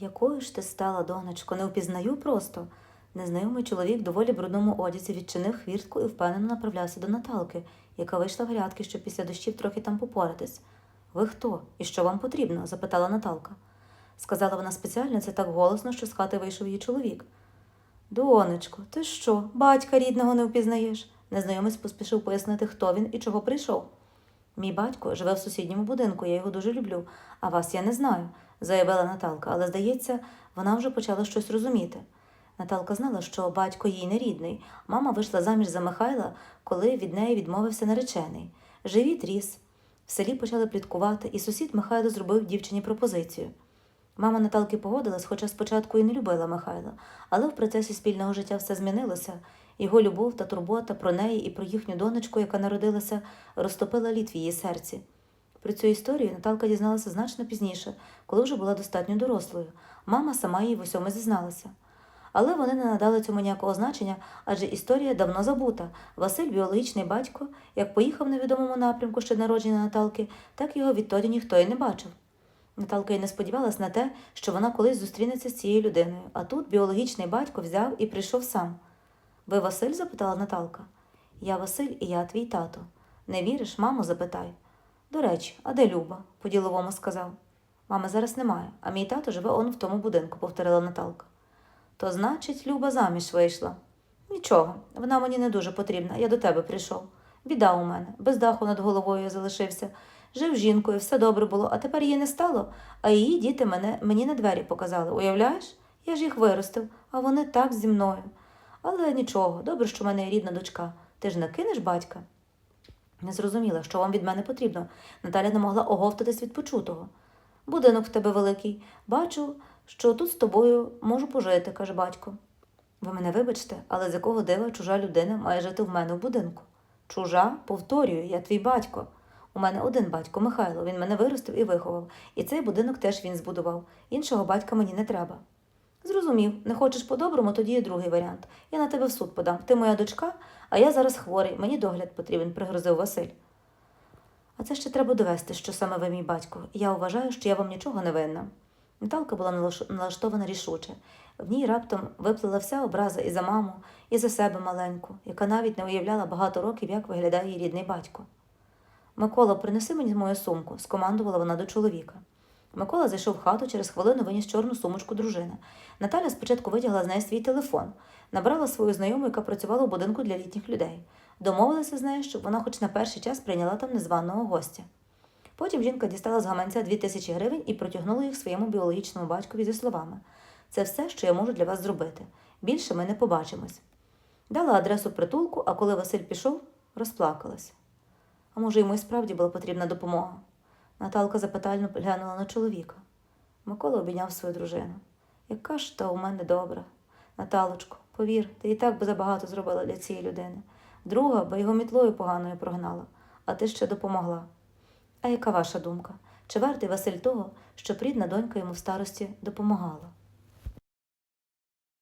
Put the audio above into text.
Якою ж ти стала, донечко, не впізнаю просто. Незнайомий чоловік доволі брудному одязі відчинив хвіртку і впевнено направлявся до Наталки, яка вийшла в грядки, щоб після дощів трохи там попоратись. Ви хто? І що вам потрібно? запитала Наталка. Сказала вона спеціально це так голосно, що з хати вийшов її чоловік. Донечко, ти що, батька рідного не впізнаєш? Незнайомець поспішив пояснити, хто він і чого прийшов. Мій батько живе в сусідньому будинку, я його дуже люблю, а вас я не знаю, заявила Наталка, але, здається, вона вже почала щось розуміти. Наталка знала, що батько їй не рідний. Мама вийшла заміж за Михайла, коли від неї відмовився наречений. Живіт ріс. В селі почали пліткувати, і сусід Михайло зробив дівчині пропозицію. Мама Наталки погодилась, хоча спочатку і не любила Михайла, але в процесі спільного життя все змінилося. Його любов та турбота про неї і про їхню донечку, яка народилася, розтопила лід в її серці. Про цю історію Наталка дізналася значно пізніше, коли вже була достатньо дорослою. Мама сама їй в усьому зізналася. Але вони не надали цьому ніякого значення, адже історія давно забута. Василь, біологічний батько, як поїхав в невідомому напрямку ще народження Наталки, так його відтоді ніхто й не бачив. Наталка й не сподівалась на те, що вона колись зустрінеться з цією людиною, а тут біологічний батько взяв і прийшов сам. Ви Василь? запитала Наталка. Я Василь і я твій тато. Не віриш, маму запитай. До речі, а де Люба? по-діловому сказав. Мами зараз немає, а мій тато живе он в тому будинку, повторила Наталка. То значить, Люба заміж вийшла. Нічого, вона мені не дуже потрібна, я до тебе прийшов. Біда у мене, без даху над головою залишився. Жив жінкою, все добре було, а тепер її не стало, а її діти мене, мені на двері показали. Уявляєш? Я ж їх виростив, а вони так зі мною. Але нічого, добре, що в мене рідна дочка. Ти ж не кинеш батька? Не зрозуміла, що вам від мене потрібно. Наталя не могла оговтатись від почутого. Будинок в тебе великий. Бачу, що тут з тобою можу пожити, каже батько. Ви мене вибачте, але з якого дива чужа людина має жити в мене в будинку? Чужа, повторюю, я твій батько. У мене один батько Михайло, він мене виростив і виховав, і цей будинок теж він збудував. Іншого батька мені не треба. Зрозумів, не хочеш по-доброму, тоді є другий варіант. Я на тебе в суд подам. Ти моя дочка, а я зараз хворий, мені догляд потрібен, пригрозив Василь. А це ще треба довести, що саме ви мій батько. Я вважаю, що я вам нічого не винна. Наталка була налаштована рішуче. В ній раптом виплила вся образа і за маму, і за себе маленьку, яка навіть не уявляла багато років, як виглядає її рідний батько. Микола, принеси мені мою сумку, скомандувала вона до чоловіка. Микола зайшов в хату, через хвилину виніс чорну сумочку дружини. Наталя спочатку витягла з неї свій телефон, набрала свою знайому, яка працювала у будинку для літніх людей. Домовилася з нею, щоб вона хоч на перший час прийняла там незваного гостя. Потім жінка дістала з гаманця дві тисячі гривень і протягнула їх своєму біологічному батькові зі словами: Це все, що я можу для вас зробити. Більше ми не побачимось. Дала адресу притулку, а коли Василь пішов, розплакалась. А може, йому і справді була потрібна допомога. Наталка запитально глянула на чоловіка. Микола обійняв свою дружину. Яка ж та у мене добра. Наталочко, повір, ти і так би забагато зробила для цієї людини. Друга би його мітлою поганою прогнала, а ти ще допомогла. А яка ваша думка? Чи вартий Василь того, щоб рідна донька йому в старості допомагала?